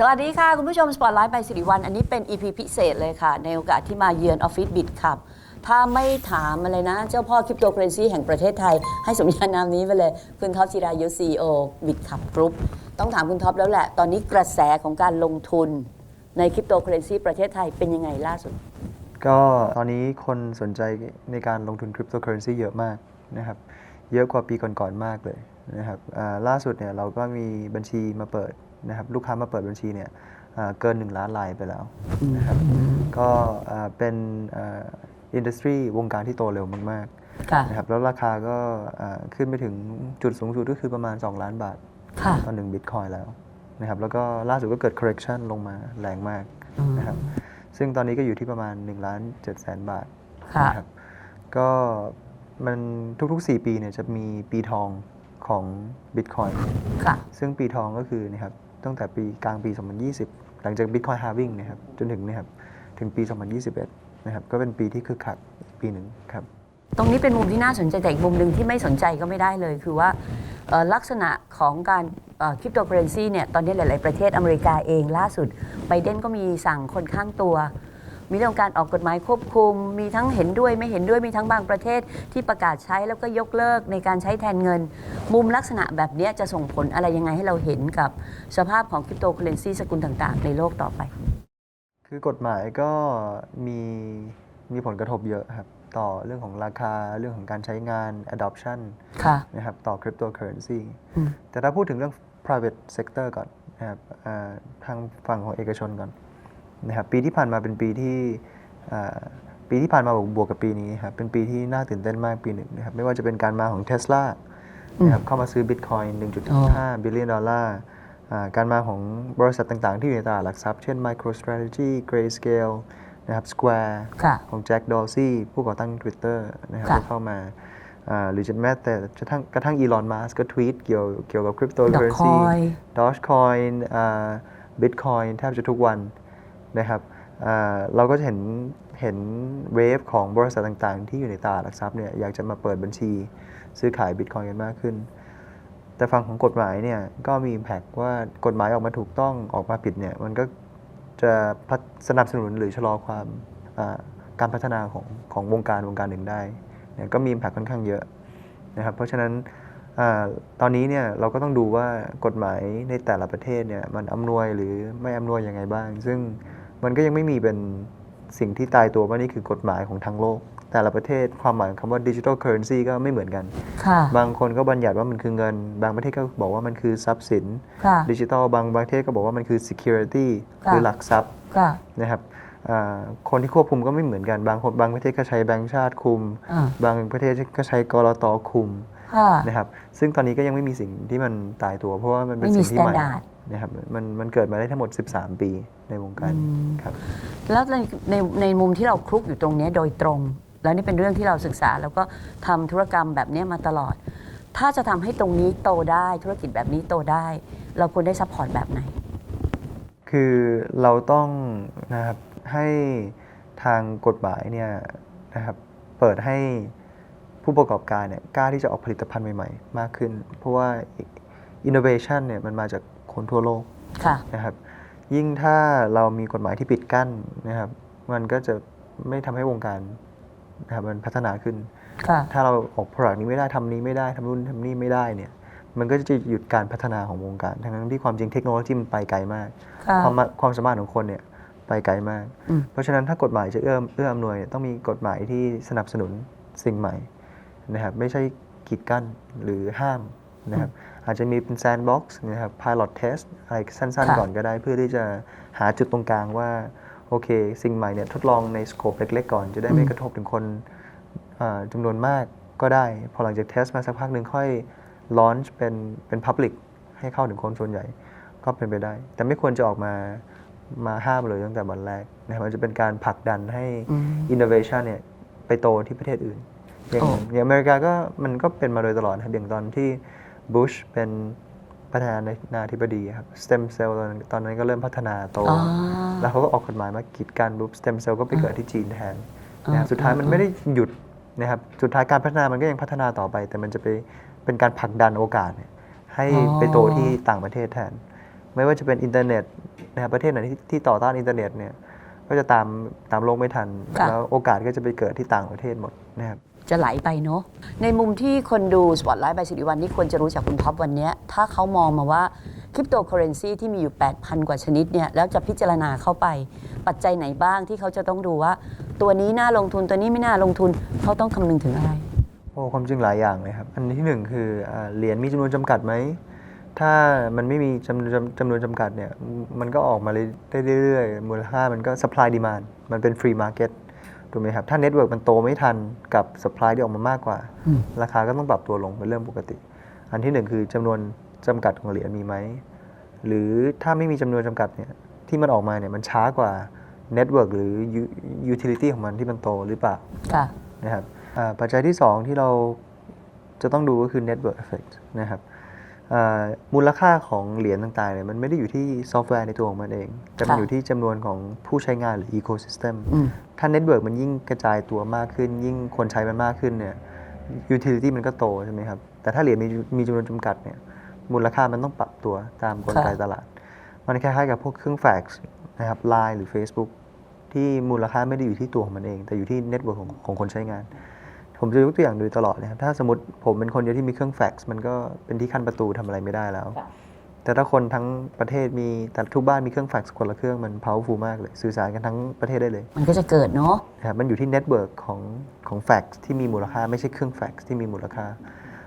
สวัสดีค่ะ คุณผู้ชมสปอตไลท์ไปสิริวัลอันนี้เป็น EP พิเศษเลยค่ะ ในโอกาสที่มาเยือนออฟฟิศบิตคับ ถ้าไม่ถามอะไรนะ เจ้าพ่อคริปโตเคอเรนซีแห่งประเทศไทย ให้สมญานามนี้ไปเลย คุณท็อปจิรายุซีโอบิตคับกรุ๊ปต้องถามคุณท็อปแล้วแหละ ตอนนี้กระแสของการลงทุนในคริปโตเคอเรนซีประเทศไทยเป็นยังไงล่าสุด ก็ตอนนี้คนสนใจในการลงทุนคริปโตเคอเรนซีเยอะมากนะครับ เยอะกว่าปีก่อนๆมากเลยนะครับอ่าล่าสุดเนี่ยเราก็มีบัญชีมาเปิด นะครับลูกค้ามาเปิดบัญชีเนี่ยอ่าเกิน 1 ล้านรายไปแล้วนะครับก็อ่าเป็นอินดัสทรีวงการที่โตเร็วมากค่ะๆนะครับแล้วราคาก็อ่าขึ้นไปถึงจุดสูงสุดก็คือประมาณ 2 ล้านบาทค่ะต่อหนึ่งบิตคอยแล้วนะครับแล้วก็ล่าสุดก็เกิด correction ลงมาแรงมากนะครับซึ่งตอนนี้ก็อยู่ที่ประมาณ1ล้าน7แสนบาทค่ะนะครับก็มันทุกๆ 4 ปีเนี่ยจะมีปีทองของ Bitcoin ค่ะซึ่งปีทองก็คือนะครับ ตั้งแต่ปีกลางปี 2020 หลังจาก Bitcoin halving นะครับจนถึงนะครับถึงปี 2021 นะครับก็เป็นปีที่คึกคักปีหนึ่งครับตรงนี้เป็นมุมที่น่าสนใจแต่อีกมุมหนึ่งที่ไม่สนใจก็ไม่ได้เลย คือว่าลักษณะของการคริปโตเคอเรนซีเนี่ยตอนนี้หลาย ๆ ประเทศอเมริกาเองล่าสุดไบเดนก็มีสั่งคนข้างตัว มีเรื่องการออกกฎหมายควบคุม มีทั้งเห็นด้วยไม่เห็นด้วยมีทั้งบางประเทศที่ประกาศใช้แล้วก็ยกเลิกในการใช้แทนเงิน มุมลักษณะแบบเนี้ยจะส่งผลอะไรยังไงให้เราเห็นกับสภาพของคริปโตเคอเรนซีสกุลต่าง ๆ ในโลกต่อไป คือกฎหมายก็มีมีผลกระทบเยอะครับ ต่อเรื่องของราคาเรื่องของการใช้งาน adoption ค่ะนะครับต่อ cryptocurrency อืมแต่ถ้าพูดถึงเรื่อง private sector ก่อนนะครับอ่าทางฝั่งของเอกชนก่อน นะครับปีที่ผ่านมาเป็นปีที่อ่าปีที่ผ่านมาบวกบวกกับปีนี้ครับเป็นปีที่น่าตื่นเต้นมากปีหนึ่งนะครับไม่ว่าจะเป็นการมาของ Tesla นะครับเข้ามาซื้อ Bitcoin 1.5 บิลเลียนดอลลาร์อ่าการมาของบริษัทต่างๆ ที่อยู่ในตลาดหลักทรัพย์ เช่น MicroStrategy Grayscale นะครับ Square ค่ะของแจ็คดอ r ซี่ผู้ก่อตั้ง Twitter นะครับค่ะก็เข้ามาอ่าหรือจะแม้แต่กระทั่งกระทั่งอีลอนมัสก็ทวีตเกี่ยวเกี่ยวกับคริปโตเคอเรนซี Dogecoin ดอ g คอยน์บิตคอยน์แทบจะทุกวัน นะครับเราก็จะเห็นเห็นเวฟของบริษัทต่างๆ ที่อยู่ในตลาดหลักทรัพย์เนี่ยอยากจะมาเปิดบัญชีซื้อขายบิตคอยน์กันมากขึ้น แต่ฝั่งของกฎหมายเนี่ยก็มีแพกว่ากฎหมายออกมาถูกต้องออกมาผิดเนี่ยมันก็จะสนับสนุนหรือชะลอความการพัฒนาของของวงการวงการหนึ่งได้เนี่ยก็มีแพกค่อนข้างเยอะนะครับเพราะฉะนั้นอตอนนี้เนี่ยเราก็ต้องดูว่ากฎหมายในแต่ละประเทศเนี่ยมันอำนวยหรือไม่อำนวยยังไงบ้าง ซึ่ง มันก็ยังไม่มีเป็นสิ่งที่ตายตัวว่านี่คือกฎหมายของทั้งโลก แต่ละประเทศความหมายของคำว่าดิจิทัลเคอร์เรนซีก็ไม่เหมือนกันค่ะบางคนก็บัญญัติว่ามันคือเงิน บางประเทศก็บอกว่ามันคือทรัพย์สินค่ะดิจิทัลบางประเทศก็บอกว่ามันคือ security ค่ะหรือหลักทรัพย์ค่ะนะครับอ่าคนที่ควบคุมก็ไม่เหมือนกัน บางคนบางประเทศก็ใช้แบงก์ชาติคุมอ่าบางประเทศก็ใช้กรตคุมค่ะนะครับซึ่งตอนนี้ก็ยังไม่มีสิ่งที่มันตายตัว เพราะว่ามันเป็นไม่มีสิ่งที่ใหม่ standard นะครับมันมันเกิดมาได้ทั้งหมด 13 ปีในวงการครับแล้วในในในมุมที่เราคลุกอยู่ตรงเนี้ยโดยตรง แล้วนี่เป็นเรื่องที่เราศึกษา แล้วก็ทำธุรกรรมแบบเนี้ยมาตลอด ถ้าจะทำให้ตรงนี้โตได้ธุรกิจแบบนี้โตได้ เราควรได้ซัพพอร์ตแบบไหน คือเราต้องนะครับให้ทางกฎหมายเนี่ยนะครับเปิดให้ผู้ประกอบการเนี่ยกล้าที่จะออกผลิตภัณฑ์ใหม่ ๆ มากขึ้น เพราะว่า innovation เนี่ยมันมาจาก คนทั่วโลกค่ะนะครับ ยิ่งถ้าเรามีกฎหมายที่ปิดกั้นนะครับ มันก็จะไม่ทำให้วงการนะครับมันพัฒนาขึ้นค่ะถ้าเราออก product นี้ไม่ได้ทำนี้ไม่ได้ทำนู่นทำนี่ไม่ได้เนี่ย มันก็จะหยุดการพัฒนาของวงการ ทั้งๆที่ความจริงเทคโนโลยีมันไปไกลมากค่ะความมาความสามารถของคนเนี่ยไปไกลมากอืมเพราะฉะนั้นถ้ากฎหมายจะเอื้อมเอื้ออำนวยเนี่ยต้องมีกฎหมายที่สนับสนุนสิ่งใหม่นะครับ ไม่ใช่กีดกั้นหรือห้าม นะครับอาจจะมีเป็นแซนด์บ็อกซ์นะครับ pilot test อะไรสั้นค่ะๆก่อนก็ได้เพื่อที่จะหาจุดตรงกลางว่าโอเค สิ่งใหม่เนี่ยทดลองในสโคปเล็กๆ ก่อน จะได้ไม่กระทบถึงคนอ่าจำนวนมากก็ได้ พอหลังจากเทสมาสักพักหนึ่งค่อย launch เป็นเป็น public ให้เข้าถึงคนส่วนใหญ่ก็เป็นไปได้ แต่ไม่ควรจะออกมามาห้ามเลยตั้งแต่วันแรกนะครับมันจะเป็นการผลักดันให้อืม innovation เนี่ยไปโตที่ประเทศอื่น อย่างโอ้อย่างอเมริกาก็มันก็เป็นมาโดยตลอดนะครับอย่างตอนที่ บุชเป็นประธานาธิบดีครับ stem cell ตอนนั้นตอนนั้นก็เริ่มพัฒนาโต อ๋อ แล้วเขาก็ออกกฎหมายมากีดกันปุ๊บ stem cell ก็ไปเกิดที่จีนแทนอ่านะครับสุดท้ายมันอ่าไม่ได้หยุดนะครับสุดท้ายการพัฒนามันก็ยังพัฒนาต่อไป แต่มันจะไปเป็นการผลักดันโอกาสเนี่ยให้ไปโตที่ต่างประเทศแทน ไม่ว่าจะเป็นอินเทอร์เน็ตนะครับประเทศไหนที่ที่ต่อต้านอินเทอร์เน็ตเนี่ยก็จะตามตามโลกไม่ทัน ค่ะ แล้วโอกาสก็จะไปเกิดที่ต่างประเทศหมดนะครับ จะไหลไปเนาะในมุมที่คนดูสปอตไลท์ใบสิริวันนี่ควรจะรู้จากคุณท็อปวันนี้ถ้าเขามองมาว่าคริปโตเคอเรนซีที่มีอยู่ 8,000 กว่าชนิดเนี่ยแล้วจะพิจารณาเข้าไป ปัจจัยไหนบ้างที่เขาจะต้องดูว่า ตัวนี้น่าลงทุนตัวนี้ไม่น่าลงทุนเขาต้องคำนึงถึงอะไรโอ้ความจริงหลายอย่างเลยครับ อันที่หนึ่งคืออเหรียญมีจำนวนจำกัดไหมถ้ามันไม่มีจำนวนจำจำนวนจำกัดเนี่ยมันก็ออกมาได้เรื่อยๆมูลค่ามันก็ supply demand มันเป็น free market ถูกไหมครับ ถ้า network มันโตไม่ทันกับ supply ที่ออกมามากกว่าอืมราคาก็ต้องปรับตัวลงเป็นเรื่องปกติ อันที่หนึ่งคือจำนวนจำกัดของเหรียญมีไหม หรือถ้าไม่มีจำนวนจำกัดเนี่ยที่มันออกมาเนี่ยมันช้ากว่า network หรือ u- utility ของมันที่มันโตหรือเปล่าค่ะนะครับอ่าปัจจัยที่ 2 ที่เราจะต้องดูก็คือ network effect นะครับอ่า มูลค่าของเหรียญต่างๆเนี่ยมันไม่ได้อยู่ที่ซอฟต์แวร์ในตัวของมันเอง แต่มันค่ะอยู่ที่จำนวนของผู้ใช้งานหรือ ecosystem อืมถ้า network มันยิ่งกระจายตัวมากขึ้น ยิ่งคนใช้มันมากขึ้นเนี่ย utility มันก็โตใช่ไหมครับ แต่ถ้าเหรียญมีมีจำนวนจำกัดเนี่ยมูลค่ามันต้องปรับตัวตามกลไกค่ะตลาด มันคล้ายๆกับพวกเครื่องแฟกซ์นะครับ Line หรือ Facebook ที่มูลค่าไม่ได้อยู่ที่ตัวของมันเอง แต่อยู่ที่เน็ตเวิร์กของของคนใช้งาน ผมจะยกตัวอย่างโดยตลอดนะครับถ้าสมมติผมเป็นคนเดียวที่มีเครื่องแฟกซ์มันก็เป็นที่ขั้นประตูทำอะไรไม่ได้แล้วค่ะแต่ถ้าคนทั้งประเทศมีแต่ทุกบ้านมีเครื่องแฟกซ์คนละเครื่องมัน powerful มากเลยสื่อสารกันทั้งประเทศได้เลย มันก็จะเกิดเนาะนะครับมันอยู่ที่เน็ตเวิร์กของของแฟกซ์ที่มีมูลค่าไม่ใช่เครื่องแฟกซ์ที่มีมูลค่า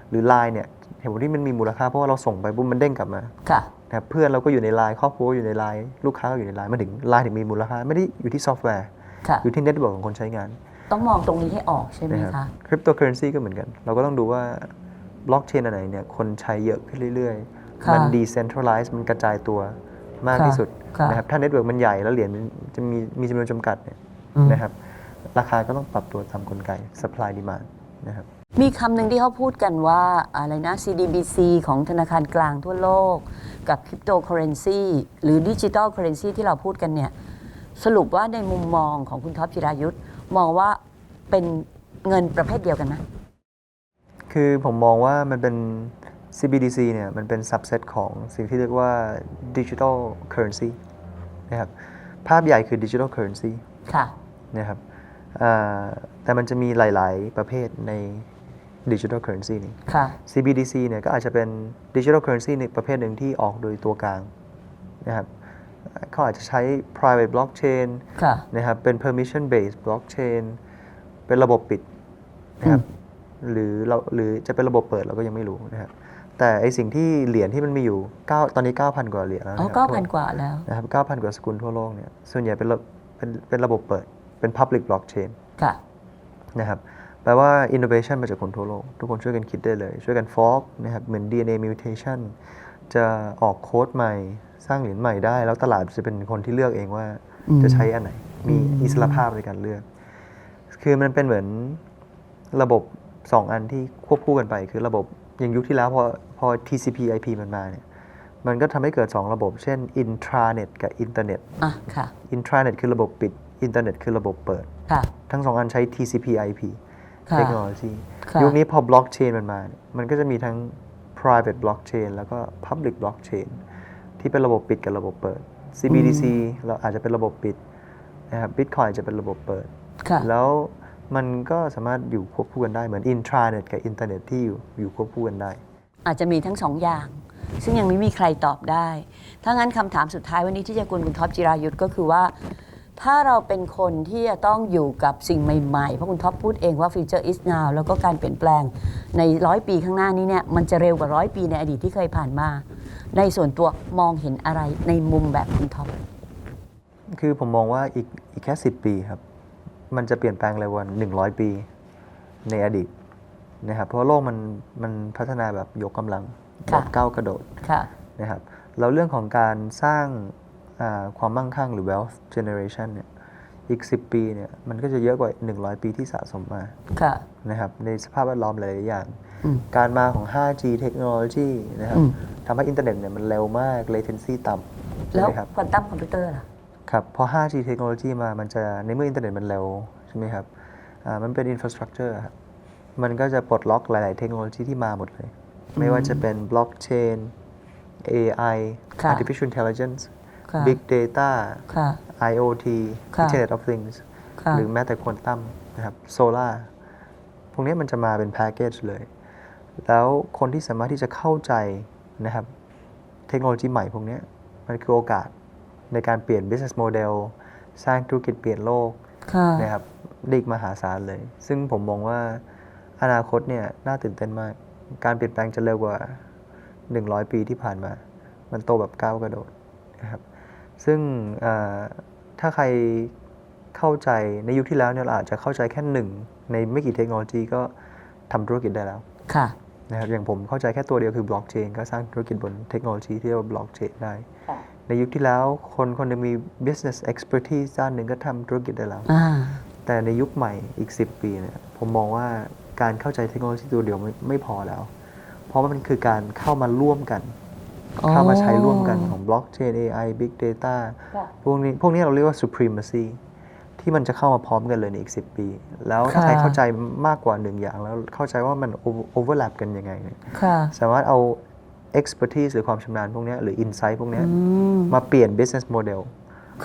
หรือ Line เนี่ยเห็นว่าที่มันมีมูลค่าเพราะว่าเราส่งไปปุ๊บมันเด้งกลับมาค่ะนะครับเพื่อนเราก็อยู่ในไลน์ครอบครัวก็อยู่ในไลน์ลูกค้าก็อยู่ในไลน์มันถึงไลน์ถึงมีมูลค่าไม่ได้อยู่ที่ซอฟต์แวร์ค่ะอยู่ที่เน็ตเวิร์กของคนใช้งาน ต้องมองตรงนี้ให้ออกใช่ไหมนะครับคะคริปโตเคอเรนซีก็เหมือนกัน เราก็ต้องดูว่าบล็อกเชนอันไหนเนี่ยคนใช้เยอะขึ้นเรื่อยค่ะๆมันดีเซนทรัลไลซ์มันกระจายตัวมากค่ะที่สุดค่ะนะครับถ้าเน็ตเวิร์กมันใหญ่แล้วเหรียญมันจะมีมีจำนวนจำกัดเนี่ยอืมนะครับราคาก็ต้องปรับตัวตามกลไก supply demand นะครับมีคำหนึ่งที่เขาพูดกันว่าอะไรนะ CDBC ของธนาคารกลางทั่วโลก กับคริปโตเคอเรนซีหรือดิจิ t a ลเคอเรนซีที่เราพูดกันเนี่ย สรุปว่าในมุมมองของคุณท็อปจิรายุทธ์ มองว่าเป็นเงินประเภทเดียวกันไหมคือผมมองว่ามันเป็น CBDC เนี่ยมันเป็น subset ของสิ่งที่เรียกว่า digital currency นะครับภาพใหญ่คือ digital currency ค่ะนะครับอ่าแต่มันจะมีหลาย ๆ ประเภทใน digital currency นี้ค่ะ CBDC เนี่ยก็อาจจะเป็น digital currency ในประเภทหนึ่งที่ออกโดยตัวกลางนะครับ เขาอาจจะใช้ private blockchain ค่ะ นะครับ เป็น permission based blockchain เป็นระบบปิดนะครับหรือเราหรือจะเป็นระบบเปิดเราก็ยังไม่รู้นะครับแต่ไอสิ่งที่เหรียญที่มันมีอยู่9ตอนนี้ 9,000 กว่าเหรียญแล้วอ๋อนะคเก้ารัพันกว่าแล้วนะครับ9,000 กว่าสกุลทั่วโลกเนี่ยส่วนใหญ่เป็นระเป็นเป็นระบบเปิดเป็น public blockchain ค่ะนะครับแปลว่า innovation มาจากคนทั่วโลก ทุกคนช่วยกันคิดได้เลย ช่วยกัน fork นะครับเหมือน DNA mutation จะออกโค้ดใหม่ สร้างเหรียญใหม่ได้ แล้วตลาดจะเป็นคนที่เลือกเองว่าอืมจะใช้อันไหน มีอิสรภาพในการเลือก คือมันเป็นเหมือนระบบ2อันที่ควบคู่กันไป คือระบบอย่างยุคที่แล้วพอพอ TCP IP มันมาเนี่ยมันก็ทำให้เกิด 2 ระบบ เช่น intranet กับ internet อะค่ะ intranet คือระบบปิด internet คือระบบเปิด ค่ะ ทั้งสองอันใช้ TCP IP ค่ะ เทคโนโลยีค่ะ ยุคนี้พอบล็อกเชนมันมาเนี่ยมันก็จะมีทั้ง private blockchain แล้วก็ public blockchain ที่เป็นระบบปิดกับระบบเปิด CBDC เราอาจจะเป็นระบบปิดนะครับ Bitcoin จะเป็นระบบเปิดค่ะแล้วมันก็สามารถอยู่ควบคู่กันได้เหมือน intranet กับ internet ที่อยู่อยู่ควบคู่กันได้ อาจจะมีทั้งสองอย่าง ซึ่งยังไม่มีใครตอบได้ ถ้างั้นคำถามสุดท้ายวันนี้ที่จะกวนคุณท็อปจิรายุทธ์ก็คือว่า ถ้าเราเป็นคนที่จะต้องอยู่กับสิ่งใหม่ๆ เพราะคุณท็อปพูดเองว่า future is now แล้วก็การเปลี่ยนแปลงในร้อยปีข้างหน้านี้เนี่ยมันจะเร็วกว่าร้อยปีในอดีตที่เคยผ่านมา ในส่วนตัวมองเห็นอะไรในมุมแบบคุณท็อปคือผมมองว่าอีกอีกแค่10ปีครับ มันจะเปลี่ยนแปลงเร็วกว่า100ปีในอดีตนะครับเพราะว่าโลกมันมันพัฒนาแบบยกกำลังแบค่ะบก้าวกระโดดค่ะนะครับแล้วเรื่องของการสร้างอ่า ความมั่งคั่งหรือ wealth generation เนี่ยอีก 10 ปีเนี่ยมันก็จะเยอะกว่า 100 ปีที่สะสมมาค่ะนะครับในสภาพแวดล้อมหลายๆอย่างอืมการมาของ 5G เทคโนโลยีนะครับอืมทำให้อินเทอร์เน็ตเนี่ยมันเร็วมาก latency ต่ำใช่แล้วไหมครับควอนตัมคอมพิวเตอร์ล่ะครับพอ 5G เทคโนโลยีมามันจะในเมื่ออินเทอร์เน็ตมันเร็วใช่ไหมครับอ่ามันเป็น infrastructure ครับมันก็จะปลดล็อกหลาย ๆ เทคโนโลยีที่มาหมดเลย ไม่ว่าจะเป็นบล็อกเชน AI ค่ะ artificial intelligence ค่ะ big data ค่ะ IoT ค่ะ Internet of Things ค่ะ หรือแม้แต่ควอนตัมนะครับโซลาพวกนี้มันจะมาเป็นแพ็กเกจเลย แล้วคนที่สามารถที่จะเข้าใจนะครับ เทคโนโลยีใหม่พวกนี้มันคือโอกาสในการเปลี่ยน business model สร้างธุรกิจเปลี่ยนโลกค่ะ นะครับได้อีกมหาศาลเลย ซึ่งผมมองว่าอนาคตเนี่ยน่าตื่นเต้นมาก การเปลี่ยนแปลงจะเร็วกว่า 100 ปีที่ผ่านมา มันโตแบบก้าวกระโดดนะครับ ซึ่งเอ่อถ้าใครเข้าใจในยุคที่แล้วเนี่ยเราอาจจะเข้าใจแค่หนึ่งในไม่กี่เทคโนโลยีก็ทำธุรกิจได้แล้วค่ะนะครับอย่างผมเข้าใจแค่ตัวเดียวคือบล็อกเชนก็สร้างธุรกิจบนเทคโนโลยีที่เรียกว่าบล็อกเชนได้ในยุคที่แล้วคนคนหนึงมี business expertise ด้านหนึ่งก็ทำธุรกิจได้แล้วอ่าแต่ในยุคใหม่อีก 10 ปีเนี่ยผมมองว่าการเข้าใจเทคโนโลยีตัวเดียวไม่ไม่พอแล้ว เพราะว่ามันคือการเข้ามาร่วมกันอ๋อ เข้ามาใช้ร่วมกันของบล็อกเชน AI Big Data ค่ะพวกนี้พวกนี้เราเรียกว่า supremacy ที่มันจะเข้ามาพร้อมกันเลยในอีก 10 ปี แล้วถ้าค่ะใครเข้าใจมากกว่าหนึ่งอย่าง แล้วเข้าใจว่ามัน over- overlap กันยังไงเนี่ยค่ะสามารถเอา expertise หรือความชำนาญพวกเนี้ยหรือ insight พวกเนี้ยอืมมาเปลี่ยน business model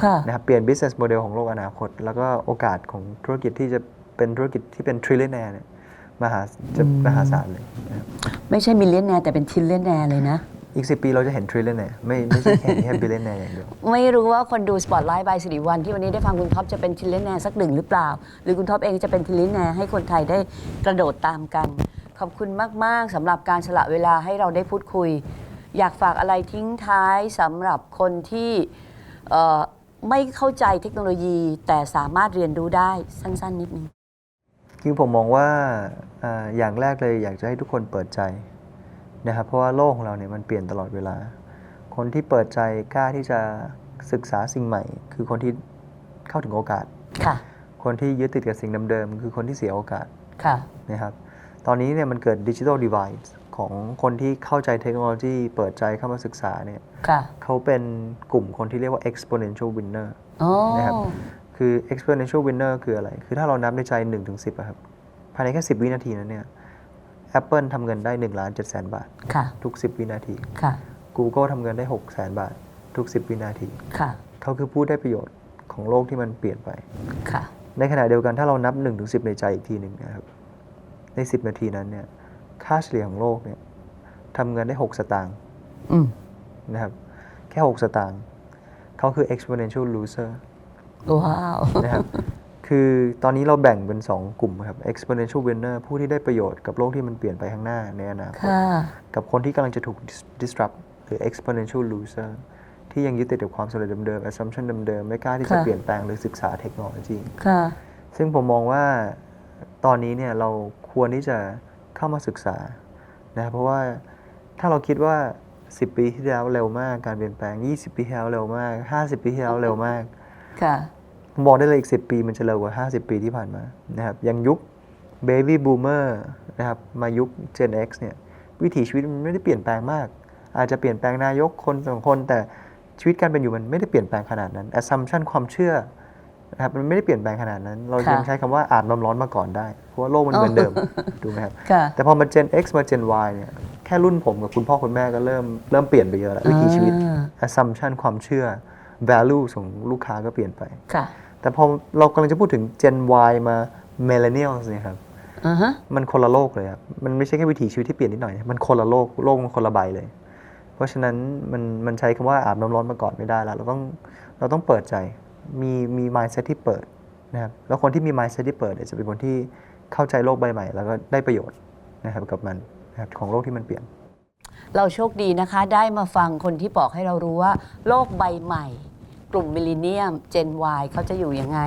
ค่ะนะครับเปลี่ยน business model ของโลกอนาคต แล้วก็โอกาสของธุรกิจที่จะเป็นธุรกิจที่เป็น trillionaire เนี่ยมหาจะมหาศาลเลยนะครับไม่ใช่มิลเลนแนร์แต่เป็นทิลเลนแนร์เลยนะ อีก 10 ปีเราจะเห็น trillionaire ไม่ไม่ใช่แค่แค่ billionaire อย่างเดียว ไม่รู้ว่าคนดูสปอตไลท์บายสิริวันที่วันนี้ได้ฟังคุณท็อปจะเป็นทิลเลนแนร์สักหนึ่งหรือเปล่า หรือคุณท็อปเองจะเป็นทิลเลนแนร์ให้คนไทยได้กระโดดตามกัน ขอบคุณมาก ๆสำหรับการสละเวลาให้เราได้พูดคุย อยากฝากอะไรทิ้งท้ายสำหรับคนที่เอ่อไม่เข้าใจเทคโนโลยีแต่สามารถเรียนรู้ได้สั้น ๆ นิดนึง คือผมมองว่าอ่าอย่างแรกเลยอยากจะให้ทุกคนเปิดใจ นะครับเพราะว่าโลกของเราเนี่ยมันเปลี่ยนตลอดเวลา คนที่เปิดใจกล้าที่จะศึกษาสิ่งใหม่ คือคนที่เข้าถึงโอกาสค่ะ คนที่ยึดติดกับสิ่งเดิมๆคือคนที่เสียโอกาสค่ะนะครับตอนนี้เนี่ยมันเกิดดิจิทัลดี v i d e ของคนที่เข้าใจเทคโนโลยีเปิดใจเข้ามาศึกษาเนี่ยค่ะเขาเป็นกลุ่มคนที่เรียกว่า exponential winner อ๋อนะครับคือ exponential winner คืออะไร คือถ้าเรานับในใจ1ถึง10อะครับภายในแค่ 10 วินาทีนั้นเนี่ย Apple ทำเงินได้1ล้าน7แสนบาท ค่ะ ทุก 10 วินาที ค่ะ Google ทำเงินได้6แสนบาท ทุก 10 วินาที ค่ะ เขาคือผู้ได้ประโยชน์ของโลกที่มันเปลี่ยนไป ค่ะ ในขณะเดียวกันถ้าเรานับ1ถึง10ในใจอีกทีหนึ่งนะครับ ใน 10 นาทีนั้นเนี่ย ค่าเฉลี่ยของโลกเนี่ยทำเงินได้ 6 สตางค์อืมนะครับ แค่ 6 สตางค์เขาคือ exponential loser ว้าว นะครับ คือตอนนี้เราแบ่งเป็น 2 กลุ่มครับ exponential winner ผู้ที่ได้ประโยชน์กับโลกที่มันเปลี่ยนไปข้างหน้าในอนาคตค่ะกับคนที่กำลังจะถูก dis- disrupt หรือ exponential loser ที่ยังยึดติดกับความสำเร็จเดิมๆ assumption เดิมๆ ไม่กล้าที่จะค่ะเปลี่ยนแปลงหรือศึกษาเทคโนโลยีค่ะซึ่งผมมองว่าตอนนี้เนี่ยเราควรที่จะเข้ามาศึกษานะครับเพราะว่าถ้าเราคิดว่า 10 ปีที่แล้วเร็วมาก การเปลี่ยนแปลง 20 ปีที่แล้วเร็วมาก 50 ปีที่แล้วเร็วมากค่ะผม บอกได้เลยอีก 10 ปีมันจะเร็วกว่า 50 ปีที่ผ่านมานะครับอย่างยุค Baby Boomer นะครับมายุค Gen X เนี่ยวิถีชีวิตมันไม่ได้เปลี่ยนแปลงมาก อาจจะเปลี่ยนแปลงนายกคนสองคน แต่ชีวิตการเป็นอยู่มันไม่ได้เปลี่ยนแปลงขนาดนั้น assumption ความเชื่อนะครับมันไม่ได้เปลี่ยนแปลงขนาดนั้น เราค่ะยังใช้คำว่าอาจความร้อนมาก่อนได้ เพราะว่าโลกมันเหมือนเดิมถูกไหมครับค่ะแต่พอมา Gen X มา Gen Y เนี่ยแค่รุ่นผมกับคุณพ่อคุณแม่ก็เริ่มเริ่มเปลี่ยนไปเยอะแล้ววิถีชีวิตอ่า assumption ความเชื่อ value ของลูกค้าก็เปลี่ยนไปค่ะ แต่พอเรากำลังจะพูดถึง Gen Y มา Millennials เนี่ยครับอ่าฮะมันคนละโลกเลยครับมันไม่ใช่แค่วิถีชีวิตที่เปลี่ยนนิดหน่อยนะมันคนละโลก โลกมันคนละใบเลย เพราะฉะนั้นมันมันใช้คำว่าอาบน้ำร้อนมาก่อนไม่ได้แล้ว เราต้องเราต้องเปิดใจ มีมี mindset ที่เปิดนะครับ แล้วคนที่มี mindset ที่เปิดเนี่ยจะเป็นคนที่เข้าใจโลกใบใหม่ แล้วก็ได้ประโยชน์นะครับกับมันนะครับของโลกที่มันเปลี่ยน เราโชคดีนะคะ ได้มาฟังคนที่บอกให้เรารู้ว่า โลกใบใหม่ กลุ่มมิลเลนเนียม Gen Y เขาจะอยู่ยังไง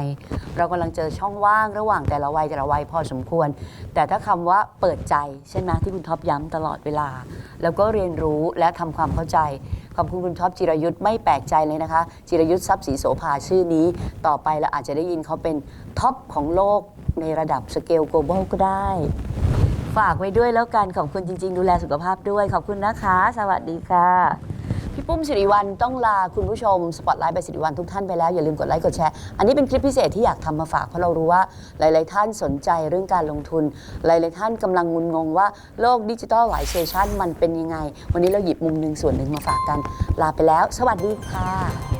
เรากำลังเจอช่องว่างระหว่างแต่ละวัยแต่ละวัยพอสมควร แต่ถ้าคำว่าเปิดใจใช่ไหมที่คุณท็อปย้ำตลอดเวลา แล้วก็เรียนรู้และทำความเข้าใจขอบคุณคุณท็อปจิรยุทธ์ไม่แปลกใจเลยนะคะ จิรยุทธ์ทรัพย์ศรีโสภาชื่อนี้ ต่อไปเราอาจจะได้ยินเขาเป็นท็อปของโลกในระดับสเกล global ก็ได้ ฝากไว้ด้วยแล้วกันขอบคุณจริง ๆ ดูแลสุขภาพด้วย ขอบคุณนะคะ สวัสดีค่ะ พี่ปุ้มสิริวัลต้องลาคุณผู้ชมสปอตไลท์ไปสิริวัลทุกท่านไปแล้วอย่าลืมกดไลค์กดแชร์ อันนี้เป็นคลิปพิเศษที่อยากทำมาฝากเพราะเรารู้ว่าหลาย ๆ ท่านสนใจเรื่องการลงทุน หลาย ๆ ท่านกำลังงุนงงว่าโลกดิจิทัลไลเซชันมันเป็นยังไง วันนี้เราหยิบมุมหนึ่งส่วนหนึ่งมาฝากกัน ลาไปแล้ว สวัสดีค่ะ